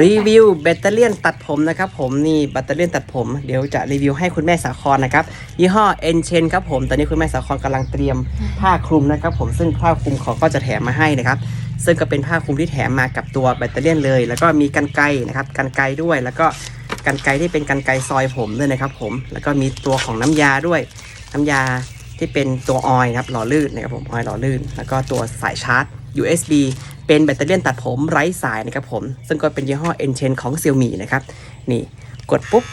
รีวิวแบตเตอรี่ตัดผมนะครับผมนี่แบตเตอรี่ตัดผม เดี๋ยวจะรีวิวให้คุณแม่สาครนะครับยี่ห้อเอ็นเชนครับผมตอนนี้คุณแม่สาครกำลังเตรียมผ้าคลุมนะครับผมซึ่งผ้าคลุมเขาก็จะแถมมาให้นะครับซึ่งก็เป็นผ้าคลุมที่แถมมากับตัวแบตเตอรี่เลย แล้วก็มีกันไกนะครับกันไกด้วยแล้วก็กันไกที่เป็นกันไกซอยผมด้วยนะครับผมแล้วก็มีตัวของน้ำยาด้วย น้ำยาที่เป็นตัวออยนะครับหล่อลื่นนะครับผมออยหล่อลื่น แล้วก็ตัวสายชาร์จ USB เป็นแบตเตอรี่ตัดผมไร้สายนะครับผม ซึ่งก็เป็นยี่ห้อ e n c h a n ของ Xiaomi นะครับ นี่กดปุ๊บ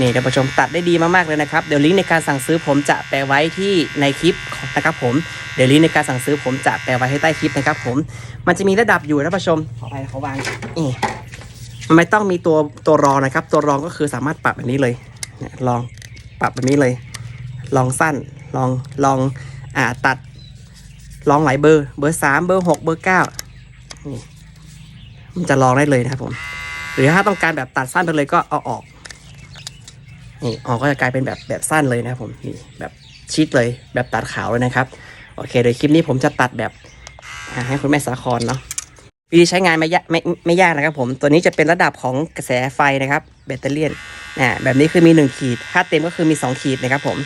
นี่ท่านผู้ชมตัดได้ดีมากๆเลยนะครับ เดี๋ยวลิงก์ในการสั่งซื้อผมจะแปะไว้ที่ในคลิปนะครับผม เดี๋ยวลิงก์ในการสั่งซื้อผมจะแปะไว้ให้ใต้คลิปนะครับผม มันจะมีระดับอยู่ท่านผู้ชม ขอไปเขาวาง นี่ มันไม่ต้องมีตัวตัวรองนะครับ ตัวรองก็คือสามารถปรับแบบนี้เลยเนี่ยลองปรับแบบนี้เลย ลองสั้น ลอง ลอง อ่า ตัด ลองหลายเบอร์ เบอร์สามเบอร์หกเบอร์เก้า นี่มันจะลองได้เลยนะครับผม หรือถ้าต้องการแบบตัดสั้นไปเลยก็เอาออกนี่ออกก็จะกลายเป็นแบบแบบสั้นเลยนะครับผมนี่แบบชิดเลยแบบตัดขาวเลยนะครับ โอเคโดยคลิปนี้ผมจะตัดแบบให้คุณแม่สาครเนาะวิธีใช้งานไม่ยากไม่ไม่ยากนะครับผมตัวนี้จะเป็นระดับของกระแสไฟนะครับแบตเตอรี่อ่แบบนี้คือมี 1 ขีดถ้าเต็มก็คือมี 2 ขีดนะครับผม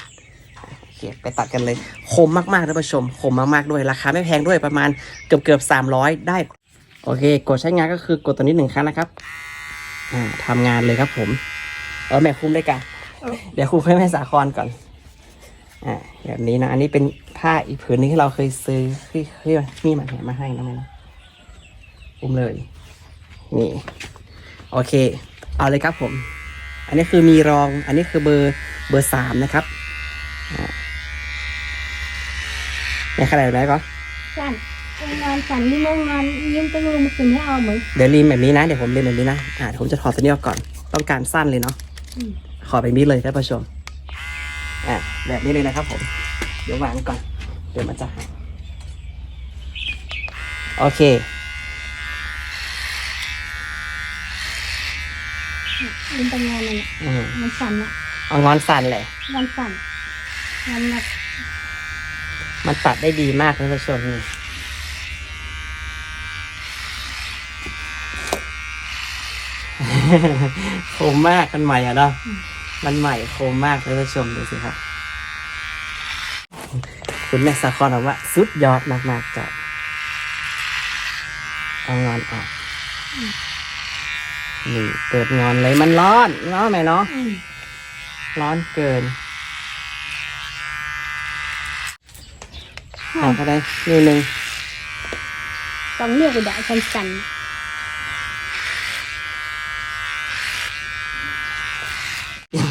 เไปตัดกันเลยคมมากๆท่านผู้ชมคมมากๆด้วยราคาไม่แพงด้วยประมาณเกือบเกือบสามร้อยได้ โอเค กดใช้งานก็คือกดตัวนี้หนึ่งครั้งนะครับ อ่าทำงานเลยครับผม เออแม่คุมด้วยกัน เดี๋ยวคุมให้แม่สาครก่อน อ่าแบบนี้นะ อันนี้เป็นผ้าอีกผืนหนึงที่เราเคยซื้อที่ที่มีมาแถมมาให้นะแม่นะคุมเลย นี่ โอเค เอาเลยครับผม อันนี้คือมีรอง อันนี้คือเบอร์เบอร์สามนะครับในขนาดไหนก็สั่น งานสั่นนี่มงานยิ้มไปมือมันเป็นให้เอาเหมือนเดี๋ยวรีมแบบนี้นะ เดี๋ยวผมรีมแบบนี้นะ อ่าเดี๋ยวผมจะถอดตัวนี้ออกก่อน ต้องการสั้นเลยเนาะอืมขอแบบนี้เลยท่านผู้ชม อ่าแบบนี้เลยนะครับผม เดี๋ยววางก่อน เดี๋ยวมันจะหายโอเคยิ้มไปงานนั่นแหละอืมมันสั่นละเอางอนสั้นเลย มันสั่นมันแบบมันตัดได้ดีมากท่านผู้ชมนี่ คมมากมันใหม่อะเนาะมันใหม่คมมากท่านผู้ชมดูสิครับ คุณแม่สาคอนบอกว่าสุดยอดมากๆจ้ะเอางอนออกนี่เกิดงอนเลยมันร้อนเนาะแม่เนาะอืมร้อนเกินออกก็ได้นิดนึงต้องเรียกไปด่าสั่นสั่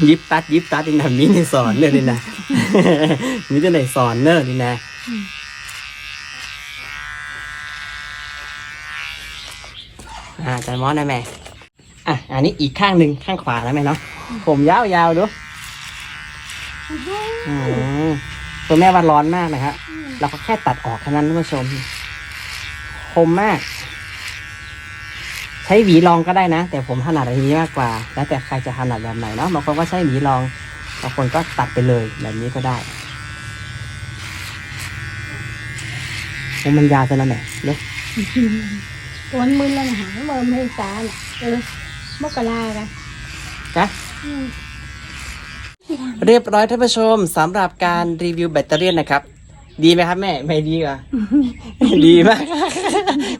ยิบตัดยิบตัดนี่นะมีในสอนเนอะนี่นะมีแต่ในสอนเนอะนี่นะอ่าใจมอนนะแม่อะอันนี้อีกข้างหนึ่งข้างขวาแล้วแม่เนาะผมยาวๆดูอืมตัวแม่ว่าร้อนมากนะฮะเราก็แค่ตัดออกแค่นั้นท่านผู้ชมคมมาก ใช้หวีรองก็ได้นะ แต่ผมถนัดอันนี้มากกว่า แล้วแต่ใครจะถนัดแบบไหนเนาะบางคนก็ใช้หวีรองบางคนก็ตัดไปเลยแบบนี้ก็ได้โอ้มันยาวซะแล้วแหม่เนาะปวนมือแล้วนะหาเมื่อไม่ตาน่ะเออมกรากันจ้ะอืมเรียบร้อยท่านผู้ชมสำหรับการรีวิวแบตเตอรี่นะครับ ดีไหมครับแม่ ไม่ดีกว่า ดีมาก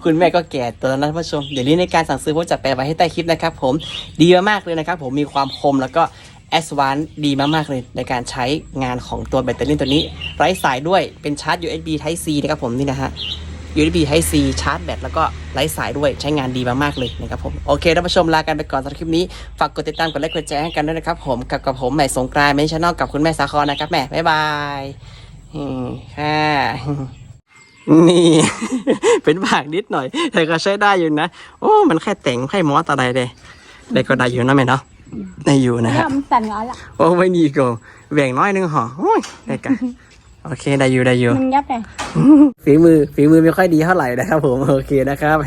คุณแม่ก็แก่ตัวแล้วนะท่านผู้ชม เดี๋ยวนี้ในการสั่งซื้อผมจะแปะไว้ให้ใต้คลิปนะครับผม ดีมากๆเลยนะครับผม มีความคมแล้วก็แอสวานดีมากๆเลยในการใช้งานของตัวแบตเตอรี่ตัวนี้ ไร้สายด้วย เป็นชาร์จ USB Type C นะครับผมนี่นะฮะ USB Type C ชาร์จแบตแล้วก็ไร้สายด้วยใช้งานดีมากๆเลยนะครับผม โอเคท่านผู้ชมลากันไปก่อนสำหรับคลิปนี้ ฝากกดติดตามกดไลค์กดแชร์ให้กันด้วยนะครับผม กับกับผมใหม่สงกรานต์เมนชั่นนลกับคุณแม่สาครนะครับแม่บ๊ายบายอืม ค่ะ นี่ เป็นบากนิดหน่อย แต่ก็ใช้ได้อยู่นะ โอ้ มันแค่แต่งแค่มอสอะไรเด้ได้ก็ได้อยู่นะแม่เนาะได้อยู่นะแล้ฮะวมันสั่นเอาละโอ้ไม่ดีก็แบ่งน้อยนึงหอโอ้ยได้กันโอเคได้อยู่ได้อยู่มันยับเลยฝีมือฝีมือไม่ค่อยดีเท่าไหร่นะครับผมโอเคนะครับ